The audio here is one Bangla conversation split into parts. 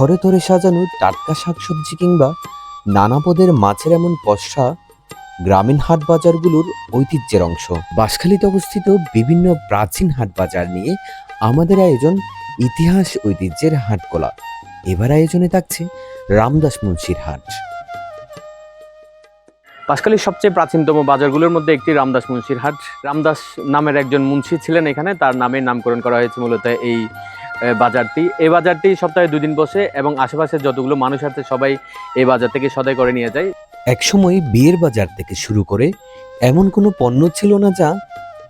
থরে থরে সাজানো টাটকা শাকসবজি কিংবা নানা পদের মাছের এমন পসরা গ্রামীণ হাট বাজারগুলোর ঐতিহ্যের অংশ। বাঁশখালীতে অবস্থিত বিভিন্ন প্রাচীন হাট বাজার নিয়ে আমাদের আয়োজন ইতিহাস ঐতিহ্যের হাটকলা। এবার আয়োজনে থাকছে রামদাস মুন্সির হাট। বাঁশখালীর সবচেয়ে প্রাচীনতম বাজারগুলোর মধ্যে একটি রামদাস মুন্সির হাট। রামদাস নামের একজন মুন্সি ছিলেন এখানে। তার নামে নামকরণ করা হয়েছে মূলত এই বাজারটি। এই বাজারটি সপ্তাহে দুদিন বসে এবং আশেপাশের যতগুলো মানুষ আছে সবাই এই বাজার থেকে সদাই করে নিয়ে যায়। একসময় বিয়ের বাজার থেকে শুরু করে এমন কোনো পণ্য ছিল না যা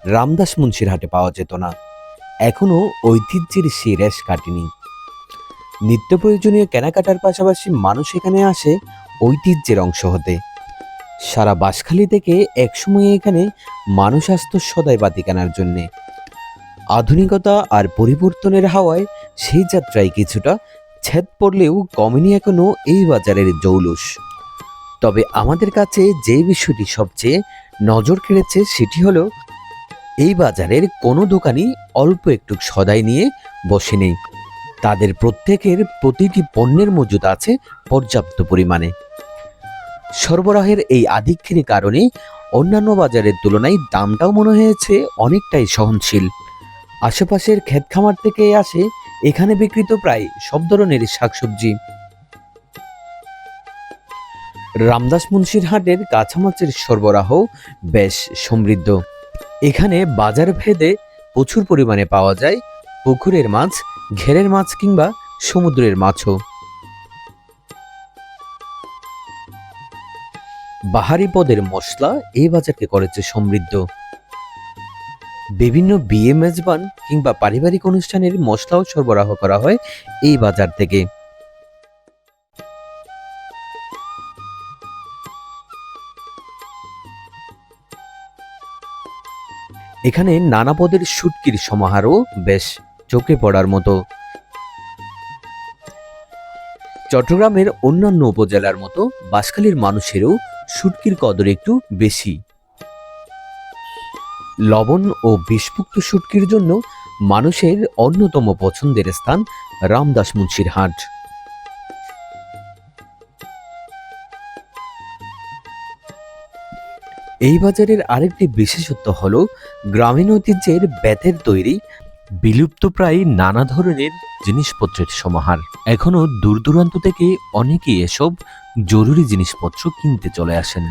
রামদাস মুন্সির হাটে পাওয়া যেত না। এখনও ঐতিহ্যের সেই রেশ কাটেনি। নিত্য প্রয়োজনীয় কেনাকাটার পাশাপাশি মানুষ এখানে আসে ঐতিহ্যের অংশ হতে। সারা বাঁশখালী থেকে একসময় এখানে মানুষ আসতো সদাই বাতি কেনার জন্যে। আধুনিকতা আর পরিবর্তনের হাওয়ায় সেই যাত্রায় কিছুটা ছেদ পড়লেও কমেনি এখনও এই বাজারের জৌলুস। তবে আমাদের কাছে যে বিষয়টি সবচেয়ে নজর কেড়েছে সেটি হলো, এই বাজারের কোনো দোকানই অল্প একটু সদাই নিয়ে বসে নেই তাদের প্রত্যেকের প্রতিটি পণ্যের মজুদ আছে পর্যাপ্ত পরিমাণে। সরবরাহের এই আধিক্যের কারণে অন্যান্য বাজারের তুলনায় দামটাও মনে হয়েছে অনেকটাই সহনশীল। আশেপাশের ক্ষেত খামার থেকে আসে এখানে বিক্রিত প্রায় সব ধরনের শাকসবজি। রামদাস মুন্সির হাটের কাঁচামাচের সরবরাহ বেশ সমৃদ্ধ। এখানে বাজার ভেদে প্রচুর পরিমাণে পাওয়া যায় পুকুরের মাছ, ঘেরের মাছ কিংবা সমুদ্রের মাছও। বাহারি পদের মশলা এই বাজারকে করেছে সমৃদ্ধ। বিভিন্ন বিয়ে মেজবান কিংবা পারিবারিক অনুষ্ঠানের মশলাও সরবরাহ করা হয় এই বাজার থেকে। এখানে নানা পদের শুটকির সমাহারও বেশ চোখে পড়ার মতো। চট্টগ্রামের অন্যান্য উপজেলার মতো বাঁশখালীর মানুষেরও শুটকির কদর একটু বেশি। লবণ ও বিষমুক্ত শুটকির জন্য মানুষের অন্যতম পছন্দের স্থান রামদাস মুন্সির হাট। এই বাজারের আরেকটি বিশেষত্ব হল, গ্রামীণ ঐতিহ্যের বেতের তৈরি বিলুপ্তপ্রায় নানা ধরনের জিনিসপত্রের সমাহার। এখনও দূর দূরান্ত থেকে অনেকেই এসব জরুরি জিনিসপত্র কিনতে চলে আসেন।